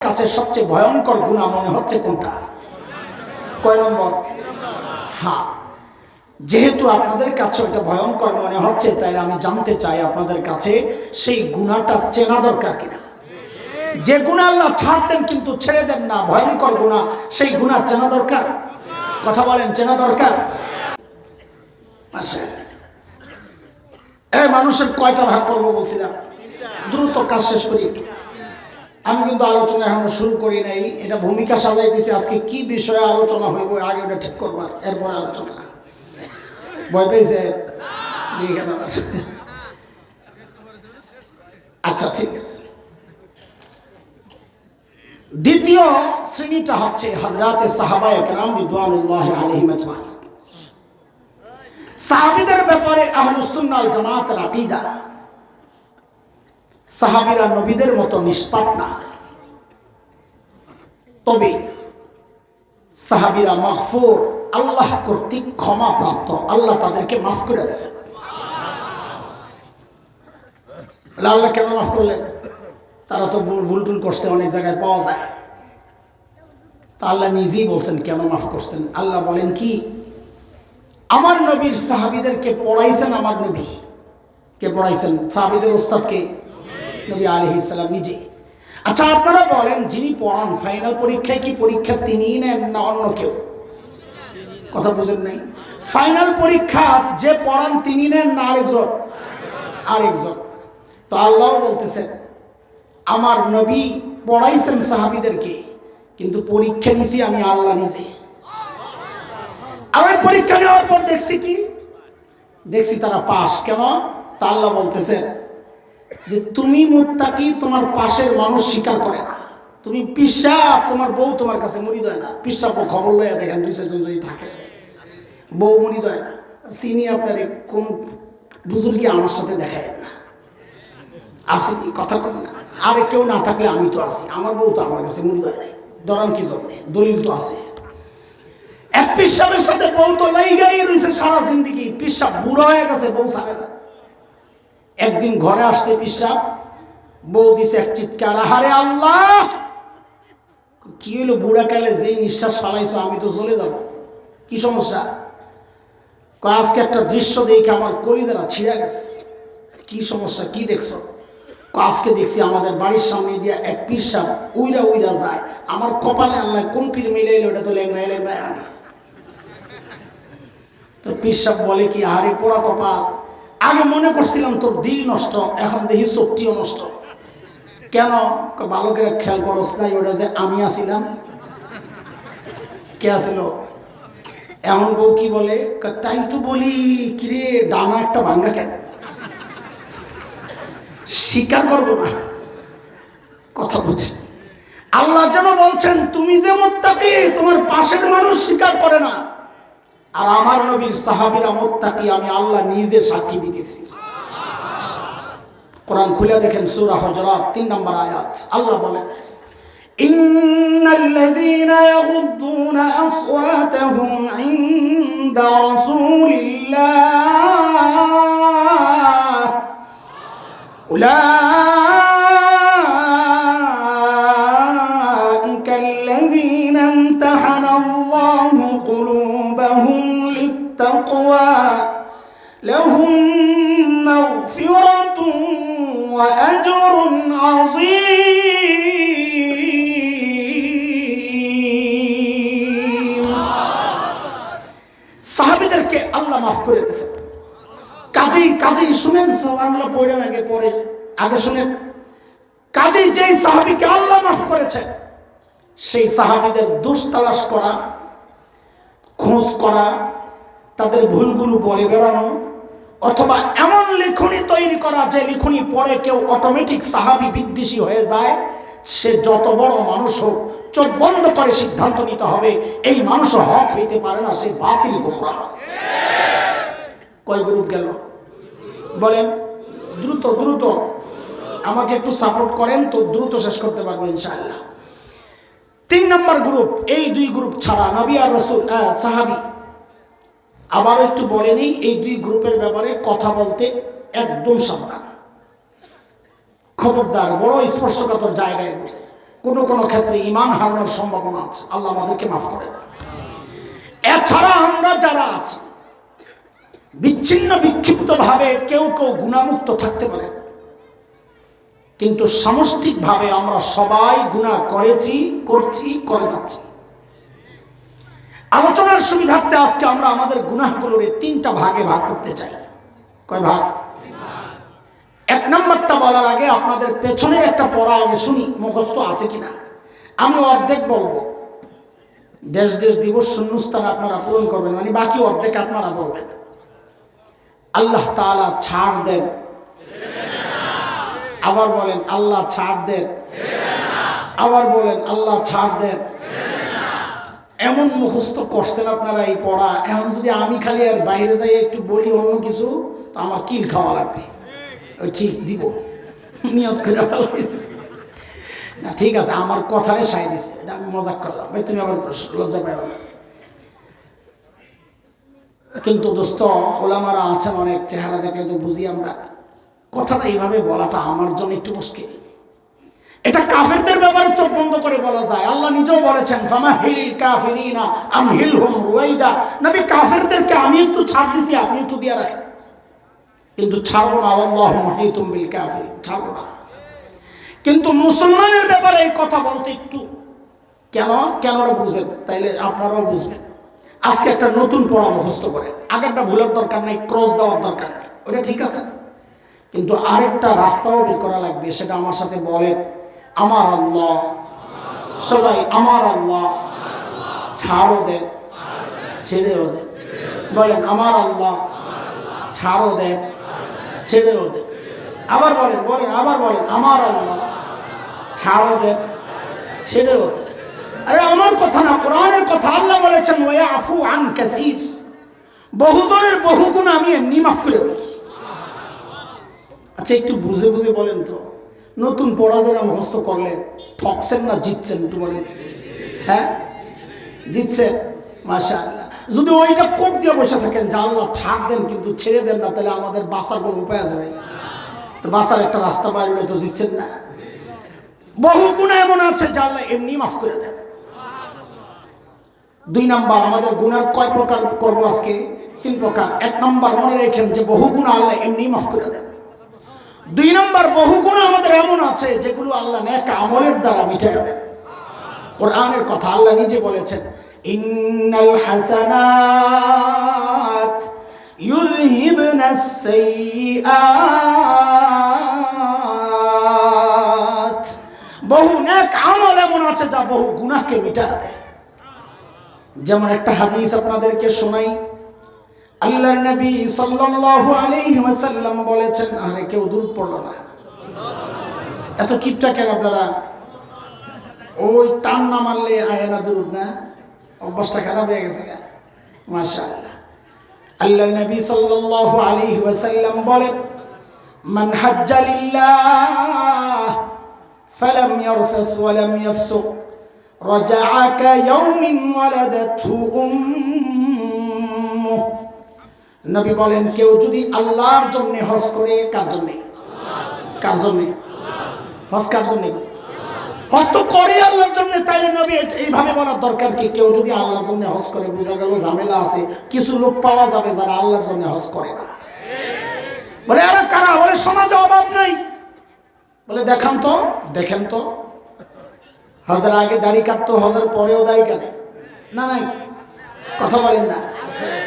কাছে সবচেয়ে ভয়ঙ্কর গুণা মনে হচ্ছে কোনটা? কয় নম্বর? হ্যাঁ যেহেতু আপনাদের কাছে ওইটা ভয়ঙ্কর মনে হচ্ছে তাই আমি জানতে চাই আপনাদের কাছে সেই গুণাটা চেনা দরকার কিনা। যে গুণা আল্লাহ ছাড়তেন কিন্তু ছেড়ে দেন না, ভয়ঙ্কর গুণা, সেই গুণা চেনা দরকার? কথা বলেন, চেনা দরকার? আচ্ছা এই মানুষের কয়টা ভাগ করব বলছিলাম? দ্রুত কাজ শেষ করি একটু। আমি কিন্তু আলোচনা এখনও শুরু করি নাই। এটা ভূমিকা সাজাইতেছি। আজকে কি বিষয়ে আলোচনা হইব আগে ওটা ঠিক করবার এরপরে আলোচনা। ভয় পেয়েছে আচ্ছা ঠিক আছে। দ্বিতীয় শ্রেণীটা হচ্ছে হজরাতে সাহাবা একরাম রিদওয়ানুল্লাহ আলাইহিম আজমাইন। সাহাবীদের ব্যাপারে আহলুস সুন্নাহ ওয়াল জামাতের আকীদা। সাহাবিরা নবীদের মতো নিষ্পাপ না। তবে সাহাবিরা মাহফুর আল্লাহ কর্তৃক ক্ষমা প্রাপ্ত, আল্লাহ তাদেরকে মাফ করে দিয়েছে। আল্লাহ কেন মাফ করলেন? তারা তো ভুল টুল করছে, অনেক জায়গায় পাওয়া যায়। তা আল্লাহ নিজেই বলছেন, কেন মাফ করছেন? আল্লাহ বলেন কি, আমার নবীর সাহাবিদেরকে পড়াইছেন আমার নবী। কে পড়াইছেন? সাহাবিদের ওস্তাদকে নবী আলহ ইসলাম নিজে। আচ্ছা আপনারা বলেন, যিনি পড়ান ফাইনাল পরীক্ষায় কি পরীক্ষা তিনিই নেন না অন্য কেউ? কথা বুঝেন নাই? ফাইনাল পরীক্ষা যে পড়ান তিনি নেন না আরেকজন? আরেকজন। তো আল্লাহ বলতেছেন, আমার নবী পড়াইছেন সাহাবিদেরকে, কিন্তু পরীক্ষা নিছি আমি আল্লাহ নিজে। আর ওই পরীক্ষা নেওয়ার পর দেখছি কি? দেখছি তারা পাশ। কেন? তা আল্লাহ বলতেছেন যে তুমি মুত্তাকি তোমার পাশের মানুষ স্বীকার করে না। তুমি পিসাব তোমার বউ তোমার কাছে মুড়ি দেয় না। পিসাব খবর লইয়া দেখেন দুই চারজন যদি থাকে, বউ মুড়ি দেয় না। চিনি আপনার কোন বুজুর্গি আমার সাথে দেখায় না। আসেনি কথা কন না? আর কেউ না থাকলে আমি তো আছি আমার বউ তো আমার কাছে মুড়ি দেয় নাই। দরান কি জন্যে? দলিল তো আছে। এক পিসাবের সাথে বউ তো লাইগাই রয়েছে সারা জিন্দিগি। পিসাব বুড়ো হয়ে গেছে, বউ ছাড়ে না। একদিন ঘরে আসতে পিসাব, বউ দিছে এক চিৎকার, আহারে আল্লাহ! কি হলো বুড়া কালে যেই নিঃশ্বাস ফালাইছো, আমি তো চলে যাব। কি সমস্যা? আজকে একটা দৃশ্য দেখে আমার কলিদারা ছিঁড়ে গেছে। কি সমস্যা, কি দেখছ? আজকে দেখছি আমাদের বাড়ির সামনে দিয়ে এক পীর সাহেব উইরা উইরা যায়। আমার কপালে আল্লাহ কোন পীর মিলে এলো ওটা তো লেংরায় লেংরায় আনে। তো পীর সাহেব বলে কি আরে পোড়া কপাল আগে মনে করছিলাম তোর দিল নষ্ট, এখন দেখি শক্তিও নষ্ট। কেন? বালকেরা খেয়াল করস নাই ওটা যে আমি আসিলাম কে আসিল এমন বউ কি বলে? তাই তো বলি, কিরে, ডানা একটা ভাঙ্গা কেন? স্বীকার করব না। কথা বুঝে আল্লাহ যেন বলছেন, তুমি যে মোত্তাকি, তোমার পাশের মানুষ স্বীকার করে না। আর আমার নবীর সাহাবিরা মোত্তাকি আমি আল্লাহ নিজে সাক্ষী দিতেছি কোরআন খুলে দেখেন সূরা হজরাত তিন নম্বর আয়াত আল্লাহ বলেন إن الذين يغضون أصواتهم عند رسول الله أولئك আল্লাহ পড়ে আগে পরে আগে শুনেন। কাজেই যেই সাহাবিকে আল্লাহ মাফ করেছে, সেই সাহাবিদের দোষ তালাশ করা, খোঁজ করা, তাদের ভুলগুলো বলে বেড়ানো, অথবা এমন লিখনি তৈরি করা যে লিখনি পড়ে কেউ অটোমেটিক সাহাবি বিদ্বেষী হয়ে যায়, সে যত বড় মানুষ হোক, চোখ বন্ধ করে সিদ্ধান্ত নিতে হবে, এই মানুষ হক হইতে পারে না, সে বাতিল গোমরা কয় গ্রুপ গেল? বলেন। দ্রুত দ্রুত আমাকে একটু সাপোর্ট করেন তো দ্রুত শেষ করতে পারব ইনশাআল্লাহ। তিন নম্বর গ্রুপ এই দুই গ্রুপ ছাড়া নবী আর রসুল সাহাবি। আবার একটু বলে নিই, এই দুই গ্রুপের ব্যাপারে কথা বলতে একদম সাবধান। খবরদার, বড় স্পর্শকাতর জায়গায় কোনো কোনো ক্ষেত্রে ইমান হারানোর সম্ভাবনা আছে। আল্লাহ আমাদেরকে মাফ করে এছাড়া আমরা যারা আছি বিচ্ছিন্ন, বিক্ষিপ্তভাবে কেউ কেউ গুণামুক্ত থাকতে পারে। কিন্তু সামষ্টিকভাবে আমরা সবাই গুণা করেছি, করছি, করে যাচ্ছি। আলোচনার সুবিধার্থে আজকে আমরা আমাদের গুনাহগুলোর তিনটা ভাগে ভাগ করতে চাই। কয় ভাগ? এক নম্বরটা বলার আগে আপনাদের পেছনের একটা পড়া আগে শুনি, মুখস্থ আছে কিনা। আমি অর্ধেক বলব। দেশ দেশ, দিবস, শূন্যস্থান আপনারা পূরণ করবেন মানে বাকি অর্ধেক আপনারা বলবেন। আল্লাহ তাআলা ছাড় দেন। আবার বলেন, আল্লাহ ছাড় দেন। আবার বলেন, আল্লাহ ছাড় দেন। এমন মুখস্থ করছেন আপনারা এই পড়া। এমন যদি আমি খালি আর বাইরে যাই একটু বলি অন্য কিছু, তো আমার কিল খাওয়া লাগবে। ঠিক দিব। নিয়ত করে না, ঠিক আছে, আমার কথারে সাই দিছে। এটা আমি মজাক করলাম। ভাই, তুমি আবার লজ্জা পাই না। কিন্তু দোস্ত, ওলামারা আছেন অনেক চেহারা দেখলে তো বুঝি আমরা। কথাটা এইভাবে বলাটা আমার জন্য একটু মুশকিল। এটা কাফেরদের ব্যাপারে চোখ বন্ধ করে বলা যায়। আল্লাহ নিজেও বলেছেন, ফামা হিলিল কাফিরিনা আম হিল হুম রুয়াইদা। নবী, কাফেরদেরকে আমি একটু ছাড় দিছি, আপনি একটু দিয়ে রাখেন। কিন্তু ছাড়বো না, আল্লাহ মাহিতুম বিল কাফিরিন, ছাড়বো না। কিন্তু মুসলমানের ব্যাপারে এই কথা বলতে একটু। কেন? কেন বুঝেন? তাইলে আপনারাও বুঝবেন। আজকে একটা নতুন পড়া মুখস্থ করে। আগেরটা ভুলের দরকার নাই ক্রস দেওয়ার দরকার নাই। ওটা ঠিক আছে। কিন্তু আরেকটা রাস্তাও বের করা লাগবে, সেটা আমার সাথে বলে, আমার আল্লাহ, সবাই আমার আল্লাহ ছাড়ও দেন ছেড়েও দেন বলেন, আমার আল্লাহ ছাড়ও দেন ছেড়েও দেন আবার বলেন বলেন, আবার বলেন, আমার আল্লাহ ছাড়ও দেন ছেড়েও দেন আরে আমার কথা না, কোরআনের কথা আল্লাহ বলেছেন ওয়া আফু আন কাসির। বহুজনের বহু গুণ আমি এমনি মাফ করে দিই। আচ্ছা একটু বুঝে বুঝে বলেন তো, নতুন পড়া যারা মুখস্থ করলে ঠকছেন না, জিতছেন একটু বলেন হ্যাঁ? জিতছেন? মাসা আল্লাহ যদি ওইটা কোপ দিয়ে বসে থাকেন, যে আল্লাহ ছাড় দেন কিন্তু ছেড়ে দেন না, তাহলে আমাদের বাঁচার কোনো উপায় আছে ভাই? তো বাঁচার একটা রাস্তা বাইরে তো জিতছেন না। বহু গুণ এমন আছে যে আল্লাহ এমনি মাফ করে দেন। দুই নাম্বার, আমাদের গুণার কয় প্রকার করব আজকে? তিন প্রকার। এক নাম্বার, মনে রেখেন যে বহু গুণা আল্লাহ এমনি মাফ করে দেন। দুই নম্বর, বহু গুণ আমাদের এমন আছে যেগুলো আল্লাহ নেক আমলের দ্বারা মিটাই দেন। কোরআনের কথা আল্লাহ নিজে বলেছেন, ইন্নাল হাসানাত ইউযহিবনাস সাইয়্যাত বহু নেক আমল এমন আছে যা বহু গুনাহকে মিটায় দেয়। যেমন একটা হাদিস আপনাদেরকে শোনাই। আল্লাহর নবী সাল্লাল্লাহু আলাইহি ওয়াসাল্লাম বলেছেন, আরে কেউ দূর পড়ল না। এত কিপটা কেন আপনারা। ওই টান না মারলে আয় না দূর, না? অভ্যাসটা খারাপ হয়ে গেছে মাশাআল্লাহ। আল্লাহ নবী সাল্লাল্লাহু আলাইহি ওয়াসাল্লাম বলেন, মান হাজ্জা লিল্লাহ, ফালাম ইয়ারফাস ওয়া লাম ইয়াফসুক। রাজা'a কা ইয়াওমিন ওয়ালাদাতহু নবী বলেন, কেউ যদি আল্লাহর জন্য হজ করে, কার জন্যে? কার জন্যে? হজ কার জন্যে? হজ তো করে আল্লাহর জন্য, তাইলে নবী, এইভাবে বলার দরকার কি? কেউ যদি আল্লাহর জন্য হজ করে, বোঝা গেল ঝামেলা আছে, কিছু লোক পাওয়া যাবে যারা আল্লাহর জন্য হজ করে না। বলে, আরে কারা? বলে, সমাজে অভাব নাই। বলে, দেখান তো, দেখেন তো। হজের আগে দাড়ি কাটতো, হজের পরেও দাড়ি কাটে। না, নাই, কথা বলেন না।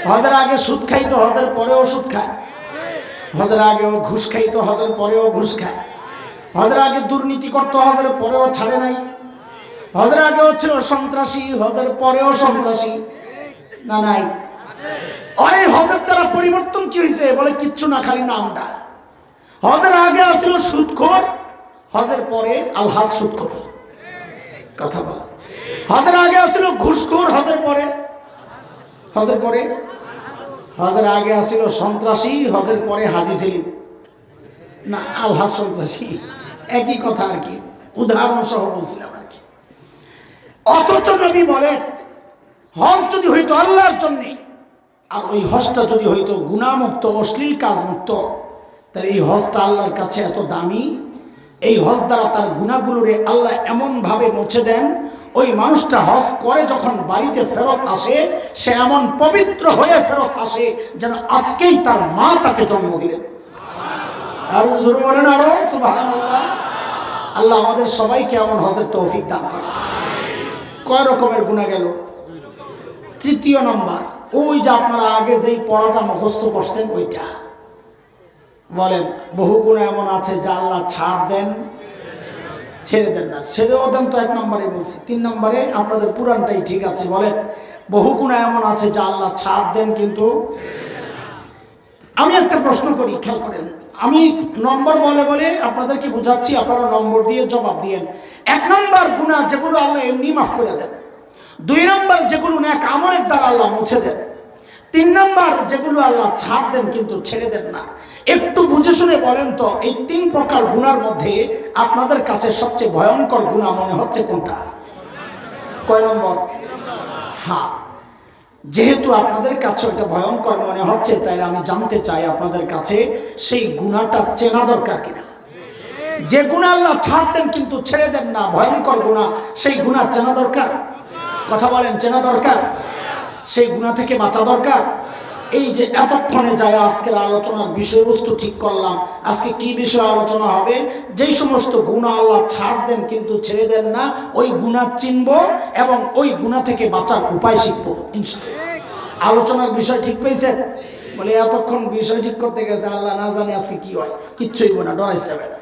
হজের আগে সুদ খাইতো, হজের পরেও সুদ খায়। হজের আগেও ঘুষ খাইতো, হজের পরেও ঘুষ খায়। হজের আগে দুর্নীতি করতো, হজের পরেও ছাড়ে নাই। হজের আগেও ছিল সন্ত্রাসী, হজের পরেও সন্ত্রাসী। না, নাই। অরে হজের দ্বারা পরিবর্তন কি হয়েছে বলে কিচ্ছু না, খালি নামটা। হজের আগে আসছিল সুদখোর, হজের পরে আলহাজ সুদখোর। কথা বলা। হজের আগে আসছিল ঘুষখোর, হজের পরে? হজের পরে? হজের আগে আসিল সন্ত্রাসী, হজের পরে হাজি ছিলেন না, আলহাজ সন্ত্রাসী। একই কথা আর কি। উদাহরণ সহ বলছিলাম আর কি। অথচ নবী বলেন, হজ যদি হইতো আল্লাহর জন্যে, আর ওই হজটা যদি হইতো গুণামুক্ত, অশ্লীল কাজ মুক্ত তাহলে এই হজটা আল্লাহর কাছে এত দামি? এই হজ দ্বারা তার গুণাগুলোরে আল্লাহ এমনভাবে মুছে দেন, ওই মানুষটা হজ করে যখন বাড়িতে ফেরত আসে, সে এমন পবিত্র হয়ে ফেরত আসে যেন আজকেই তার মা তাকে জন্ম দিলেন। আর জোরে বলেন আরও আল্লাহ আমাদের সবাইকে এমন হজের তৌফিক দান করে কয় রকমের গুণা গেল? তৃতীয় নম্বর, ওই যে আপনারা আগে যেই পড়াটা মুখস্থ করছেন, ওইটা। বলেন, বহু গুণ এমন আছে যা আল্লাহ ছাড় দেন, ছেড়ে দেন না। ছেড়েও দেন তো এক নম্বরে বলছি। তিন নম্বরে আপনাদের পুরাণটাই ঠিক আছে, বলেন, বহু গুণ এমন আছে যা আল্লাহ ছাড় দেন, কিন্তু আমি একটা প্রশ্ন করি, খেয়াল করেন। আমি নম্বর বলে বলে আপনাদেরকে বুঝাচ্ছি, আপনারা নম্বর দিয়ে জবাব দিয়েন। এক নম্বর গুণা যেগুলো আল্লাহ এমনি মাফ করে দেন। দুই নম্বর যেগুলো এক আমলের দ্বারা আল্লাহ মুছে দেন। তিন নম্বর যেগুলো আল্লাহ ছাড় দেন, কিন্তু ছেড়ে দেন না। একটু বুঝে শুনে বলেন তো, এই তিন প্রকার গুণার মধ্যে আপনাদের কাছে সবচেয়ে ভয়ঙ্কর গুণা মনে হচ্ছে কোনটা? কয় নম্বর? হ্যাঁ। যেহেতু আপনাদের কাছে এটা ভয়ঙ্কর মনে হচ্ছে, তাই আমি জানতে চাই আপনাদের কাছে সেই গুণাটা চেনা দরকার কিনা। যে গুণা আল্লাহ ছাড়তেন কিন্তু ছেড়ে দেন না, ভয়ঙ্কর গুণা, সেই গুণা চেনা দরকার? কথা বলেন, চেনা দরকার? সেই গুণা থেকে বাঁচা দরকার? এই যে এতক্ষণে যায় আজকের আলোচনার বিষয়বস্তু ঠিক করলাম। আজকে কি বিষয় আলোচনা হবে? যেই সমস্ত গুণা আল্লাহ ছাড় দেন কিন্তু ছেড়ে দেন না, ওই গুণা চিনব এবং ওই গুণা থেকে বাঁচার উপায় শিখব আলোচনার বিষয় ঠিক পেয়েছেন বলে এতক্ষণ বিষয় ঠিক করতে গেছে, আল্লাহ না জানে আজকে কি হয়। কিচ্ছুই না ডরাইতে পারে